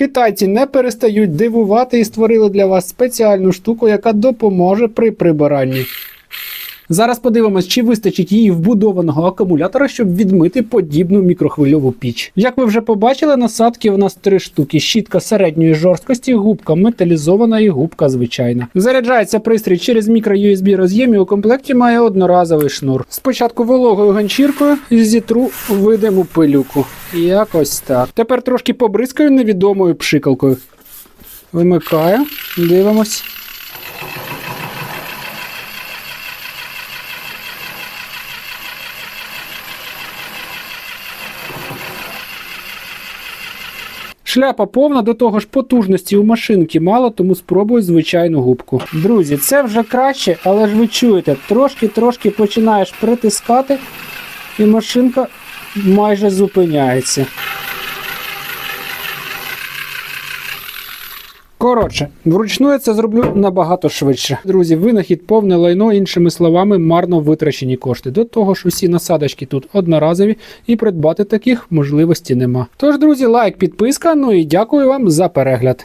Китайці не перестають дивувати і створили для вас спеціальну штуку, яка допоможе при прибиранні. Зараз подивимось, чи вистачить її вбудованого акумулятора, щоб відмити подібну мікрохвильову піч. Як ви вже побачили, насадки у нас три штуки: щітка середньої жорсткості, губка металізована і губка звичайна. Заряджається пристрій через мікро-USB роз'єм і у комплекті має одноразовий шнур. Спочатку вологою ганчіркою зітру видиму пилюку. Якось так. Тепер трошки побризкаю невідомою пшикалкою. Вимикаю, дивимось. Шляпа повна, до того ж потужності у машинки мало, тому спробую звичайну губку. Друзі, це вже краще, але ж ви чуєте, трошки-трошки починаєш притискати, і машинка майже зупиняється. Коротше, вручну я це зроблю набагато швидше. Друзі, винахід повне лайно, іншими словами, марно витрачені кошти. До того ж, усі насадочки тут одноразові, і придбати таких можливості нема. Тож, друзі, лайк, підписка. Ну і дякую вам за перегляд.